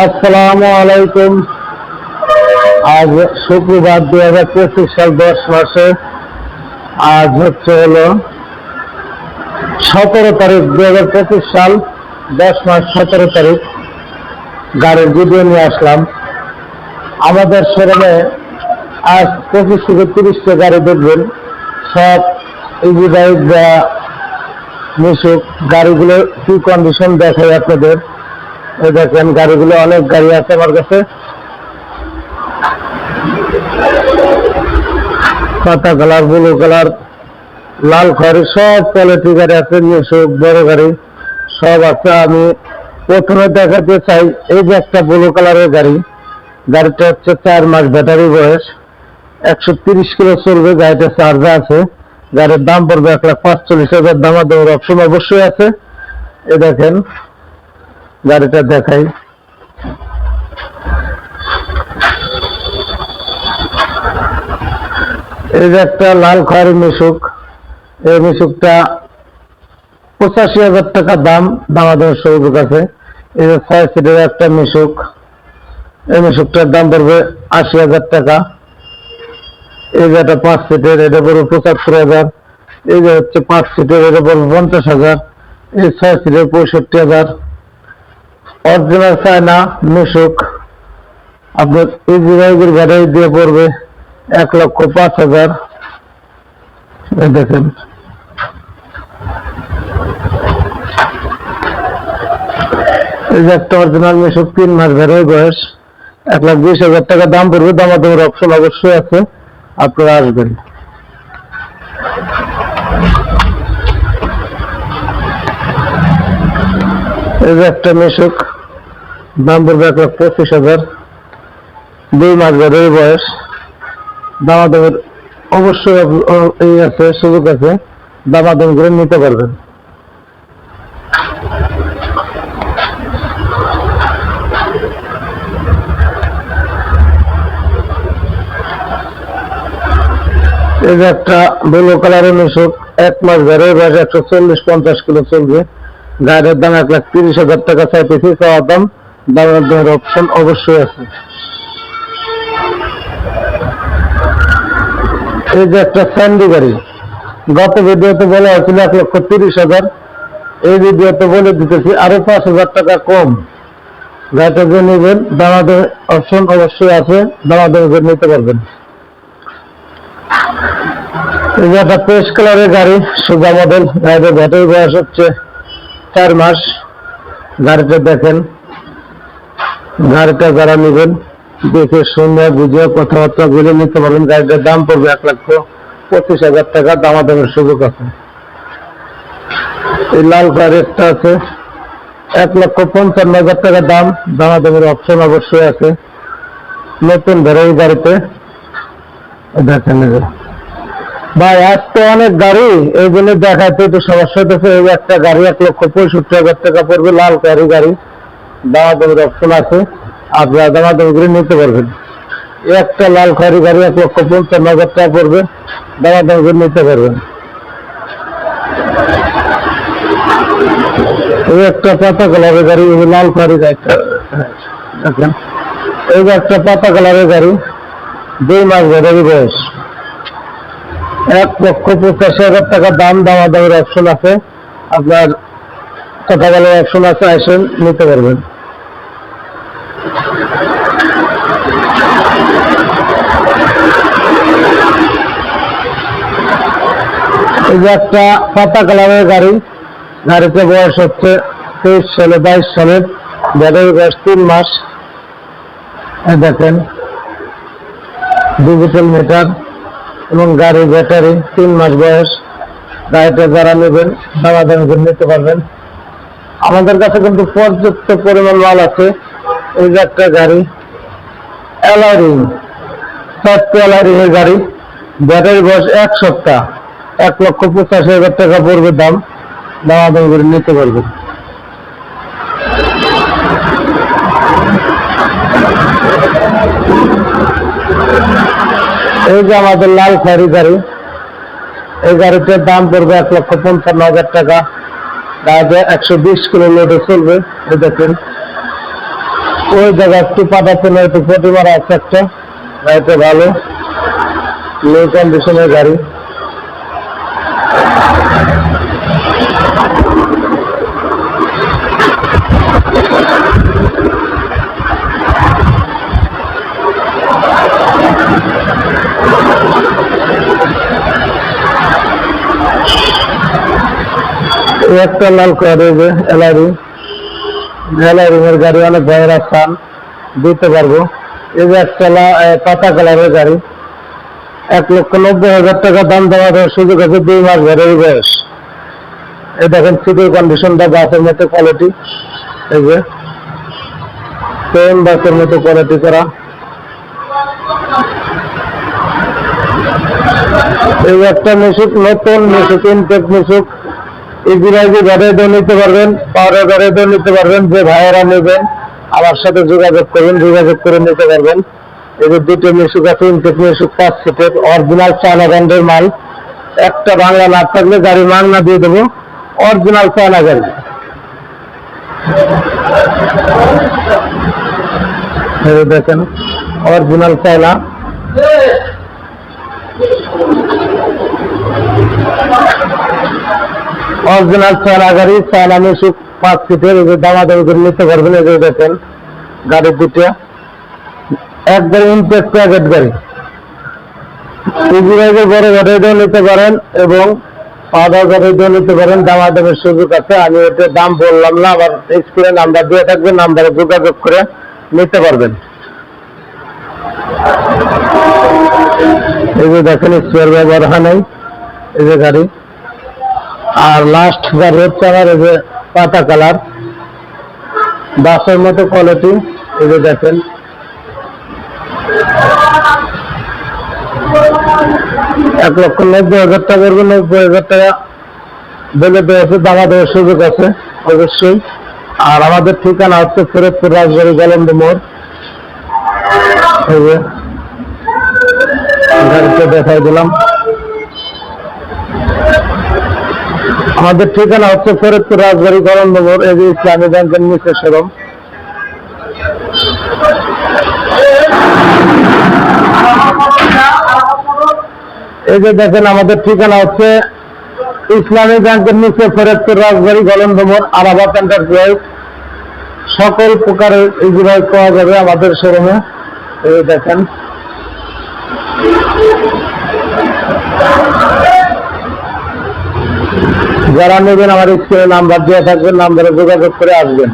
আসসালামু আলাইকুম। আজ শুক্রবার দু হাজার পঁচিশ সাল দশ মাসে, আজ হচ্ছে হলো সতেরো তারিখ দু হাজার পঁচিশ সাল দশ মাস সতেরো তারিখ। গাড়ির ভিডিও নিয়ে আসলাম। আমাদের শোরুমে আজ পঁচিশ থেকে তিরিশটা গাড়ি দেখবেন। সব ইজি বাইক বা মিশুক গাড়িগুলো কি কন্ডিশন দেখায় আপনাদের। এই দেখেন গাড়িগুলো অনেক গাড়ি আছে আমার কাছে। পাতা কালার, ব্লু কালার, লাল খড়ি সব কোয়ালিটি গাড়ি আছে মিশুক বড় গাড়ি। সব আছে, আমি প্রথমে দেখাতে চাই, এই যে একটা ব্লু কালারের গাড়ি। গাড়িটা হচ্ছে চার মাস ব্যাটারি বয়স। একশো তিরিশ কিলো চলবে, গাড়িটা চার্জে আছে। গাড়ির দাম পড়বে এক লাখ পাঁচচল্লিশ হাজার, দামাদামের অপশন অবশ্যই আছে। এ দেখেন গাড়িটা দেখাই। এই যে একটা লাল খয়েরি মিশুক। এই মিশুকটা পঁচাশি হাজার টাকা দাম দামাদামের সুযোগ আছে। এই যে ছয় সিটের একটা মিশুক। এই মিশুকটার দাম পড়বে আশি হাজার টাকা। এই যে একটা পাঁচ সিটের, এটা পড়বে পঁচাত্তর হাজার। এই যে হচ্ছে পাঁচ সিটের, এটা পড়বে পঞ্চাশ হাজার। এই ছয় সিটের পঁয়ষট্টি হাজার। Original China, Mishuk. আপনার ইজি গাড়ি দিয়ে পড়বে এক লক্ষ পাঁচ হাজার। দেখেন। এই যে একটা অরিজিনাল মিশুক, তিন মাস ভেড়ের বয়স। এক লাখ বিশ হাজার টাকা দাম পড়বে, দামাদামের অপশন অবশ্যই আছে। আপনারা আসবেন। এই যে একটা মিশুক দাম পড়বে লাখ পঁচিশ হাজার। দুই মাস ধরে বয়স। দামাদামের অবশ্যই এই আছে, সুযোগ আছে। দামাদাম করে নিতে পারবেন। এই যে একটা ব্লু কালারের মিশুক, এক মাস ধরে বয়স একশো চল্লিশ পঞ্চাশ কিলো চলবে। গাড়ির দাম এক লাখ তিরিশ হাজার টাকা চাইতেছি চাওয়ার দাম, দামের দামের অপশন অবশ্যই আছে। এই যে একটা স্যান্ডি গাড়ি, গত ভিডিওতে বলা হয়েছিল এক লক্ষ তিরিশ হাজার, এই ভিডিওতে বলে দিতেছি আরও পাঁচ হাজার টাকা কম। গাড়িটা যে নেবেন, দামাদের অপশন অবশ্যই আছে, দামাদের নিতে পারবেন। এই যে একটা পেস্ট কালারের গাড়ি, সুগা মডেল গাড়ির ব্যাটারি বয়স হচ্ছে চার মাস গাড়িটা দেখেন, গাড়িটা যারা নেবেন, দেখে শুনে বুঝে কথাবার্তা বলে নিতে পারবেন। গাড়িটার দাম পড়বে এক লক্ষ পঁচিশ হাজার টাকা, দামাদামের সুযোগ আছে। এই লাল একটা আছে, এক লক্ষ পঞ্চান্ন হাজার টাকা দাম, দামাদামের অপশন অবশ্যই আছে। নতুন ভেড়াই গাড়িতে। দেখেন এই। ভাই আজ তো অনেক গাড়ি, এই জন্য দেখাইতে একটু সমস্যা এই একটা গাড়ি এক লক্ষ পঁয়ষট্টি হাজার টাকা পড়বে, লাল গাড়ি। গাড়ি দামাদামের অপশন আছে। আপনারা দামাদামি করে নিতে পারবেন। একটা লাল খাড়ি গাড়ি এক লক্ষ পঞ্চান্ন হাজার টাকা পড়বে, দামাদামি করে নিতে পারবেন। একটা পাতা কালারের গাড়ি লাল গাড়িটা দেখেন, এই একটা পাতা কালারের গাড়ি, দুই মাস ধরে বয়স। এক লক্ষ পঁচাশি হাজার টাকা দাম দামা দামের অপশন আছে। আপনার কথা বলার অপশন আছে, আসেন, নিতে পারবেন। এই যে একটা পাতা কালারের গাড়ি, গাড়িতে বয়স হচ্ছে তেইশ সালে, বাইশ সালের ব্যাটারি বয়স তিন মাস। দেখেন ডিজিটাল মিটার এবং গাড়ি ব্যাটারি তিন মাস বয়স। গাড়িটা যারা নেবেন, দামাদামি করে নিতে পারবেন। আমাদের কাছে কিন্তু পর্যাপ্ত পরিমাণ মাল আছে। এই যে একটা গাড়ি অ্যালারিং চারটে অ্যালারিং এর গাড়ি। ব্যাটারি বয়স এক সপ্তাহ। এক লক্ষ পঁচাশি হাজার টাকা পড়বে দাম। দামাদামি করে নিতে পারবেন। এই যে আমাদের লাল সারি গাড়ি, এই গাড়িটার দাম পড়বে এক লক্ষ পঞ্চান্ন হাজার টাকা। গাড়িতে একশো বিশ কিলো লোডে চলবে, এই দেখেন। ওই জায়গা একটু পাতা না একটু প্রতিবার আছে একটা। গাড়িটা ভালো লো কন্ডিশনের গাড়ি। একটা লাল করে যে এলারি এলারিংয়ের গাড়ি অনেক ভাইয়েরা স্থান দিতে পারব। এই যে একটা পাতা কালারের গাড়ি। এক লক্ষ নব্বই হাজার টাকা দাম দেওয়ার সুযোগ আছে দুই মাস ঘরের বয়স। এই দেখেন সিটির কন্ডিশনটা বাসের মতো কোয়ালিটি এই যে সেম বাসের মতো কোয়ালিটি করা। এই একটা মিশুক নতুন মিশুক ইনটেক মিশুক ইজিরাইজি ঘরে নিতে পারবেন, পাওয়ারের ঘরে নিতে পারবেন, যে ভাইয়েরা নেবেন, আমার সাথে যোগাযোগ করবেন, যোগাযোগ করে নিতে পারবেন। এই যে দুটো মিশুক আছে, ইনটেক মিশুক, পাঁচ সিটের অরিজিনাল চায়না ব্র্যান্ডের মাল। একটা বাংলা না থাকলে গাড়ি মাংনা দিয়ে দেবো, অরিজিনাল চায়না গাড়ি। দেখেন, অরিজিনাল চায়না। অরিজিনাল চায়না গাড়ি আমি মিশুক পাঁচ সিটের দামাদামি করে নিতে পারবেন, এই দেখেন গাড়ির দুটো একবারে ইনটেক প্যাকেট গাড়ি। ইজিরাইজের বড় গাড়িটাও নিতে পারেন এবং পাওয়া গাড়িটাও নিতে পারেন, দামাদামের সুযোগ আছে। আমি এটা দাম বললাম না, আবার স্ক্রিনে নাম্বার দিয়ে থাকবে নাম্বারে যোগাযোগ করে নিতে পারবেন। এই যে দেখেন স্পেয়ার ব্যবহার হয় নাই। এই যে গাড়ি। আর লাস্ট গাড়ি রেড আমার এই যে পাতা কালার বাসের মতো কোয়ালিটি এই যে দেখেন। এক লক্ষ নব্বই হাজার টাকা করবে নব্বই হাজার টাকা বলে দিয়েছে দামা দেওয়ার সুযোগ আছে, অবশ্যই। আর আমাদের ঠিকানা হচ্ছে ফরিদপুর রাজবাড়ি গলন্দ মোড়। যে দেখাই দিলাম। আমাদের ঠিকানা হচ্ছে ফরিদপুর রাজবাড়ি মোড় এই যে ইসলামী ব্যাংকের নিচে শোরুম এই যে দেখেন, আমাদের ঠিকানা হচ্ছে ইসলামী ব্যাংকের নিচে ফরিদপুর রাজবাড়ি গলন্দ মোড় আরাবাদ এন্টারপ্রাইজ। সকল প্রকারের ইজিরাই পাওয়া যাবে আমাদের শোরুমে। এই দেখেন। যারা নেবেন আমার স্কুলের নাম্বার দেওয়া থাকবে নাম্বারে যোগাযোগ করে আসবেন।